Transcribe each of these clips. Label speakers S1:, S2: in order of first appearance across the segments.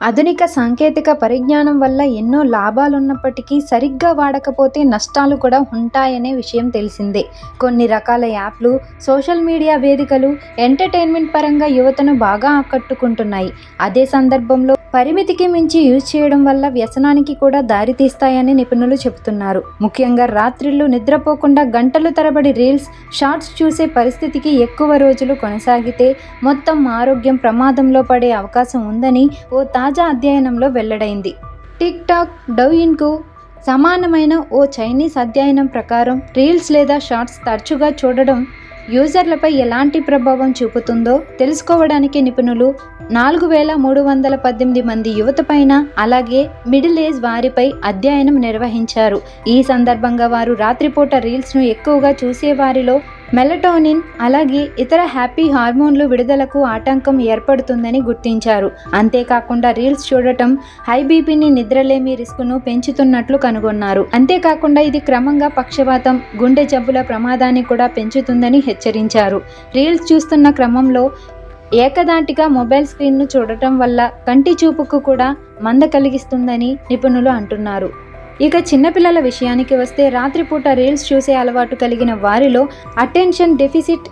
S1: ఆధునిక సాంకేతిక పరిజ్ఞానం వల్ల ఎన్నో లాభాలున్నప్పటికీ సరిగ్గా వాడకపోతే నష్టాలు కూడా ఉంటాయనే విషయం తెలిసిందే. కొన్ని రకాల యాప్లు సోషల్ మీడియా వేదికలు ఎంటర్టైన్మెంట్ పరంగా యువతను బాగా ఆకట్టుకుంటున్నాయి. అదే సందర్భంలో పరిమితికి మించి యూజ్ చేయడం వల్ల వ్యసనానికి కూడా దారితీస్తాయని నిపుణులు చెబుతున్నారు. ముఖ్యంగా రాత్రిళ్ళు నిద్రపోకుండా గంటలు తరబడి రీల్స్ షార్ట్స్ చూసే పరిస్థితికి ఎక్కువ రోజులు కొనసాగితే మొత్తం ఆరోగ్యం ప్రమాదంలో పడే అవకాశం ఉందని ఓ తాజా అధ్యయనంలో వెల్లడైంది. టిక్ టాక్ డౌయిన్కు సమానమైన ఓ చైనీస్ అధ్యయనం ప్రకారం రీల్స్ లేదా షార్ట్స్ తరచుగా చూడడం యూజర్లపై ఎలాంటి ప్రభావం చూపుతుందో తెలుసుకోవడానికి నిపుణులు నాలుగు వేల మూడు వందల పద్దెనిమిది మంది యువత పైన అలాగే మిడిల్ ఏజ్ వారిపై అధ్యయనం నిర్వహించారు. ఈ సందర్భంగా వారు రాత్రిపూట రీల్స్ను ఎక్కువగా చూసే వారిలో మెలటోనిన్ అలాగే ఇతర హ్యాపీ హార్మోన్లు విడుదలకు ఆటంకం ఏర్పడుతుందని గుర్తించారు. అంతేకాకుండా రీల్స్ చూడటం హై బీపీని నిద్రలేమి రిస్క్ను పెంచుతున్నట్లు కనుగొన్నారు. అంతేకాకుండా ఇది క్రమంగా పక్షవాతం గుండె జబ్బుల ప్రమాదాన్ని కూడా పెంచుతుందని హెచ్చరించారు. రీల్స్ చూస్తున్న క్రమంలో ఏకదాటిగా మొబైల్ స్క్రీన్ను చూడటం వల్ల కంటి చూపుకు కూడా మంద కలిగిస్తుందని నిపుణులు అంటున్నారు. ఇక చిన్నపిల్లల విషయానికి వస్తే రాత్రిపూట రీల్స్ చూసే అలవాటు కలిగిన వారిలో attention deficit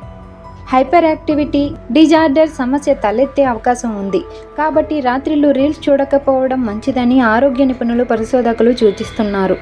S1: hyper activity disorder సమస్య తలెత్తే అవకాశం ఉంది. కాబట్టి రాత్రిళ్ళు రీల్స్ చూడకపోవడం మంచిదని ఆరోగ్య నిపుణులు పరిశోధకులు సూచిస్తున్నారు.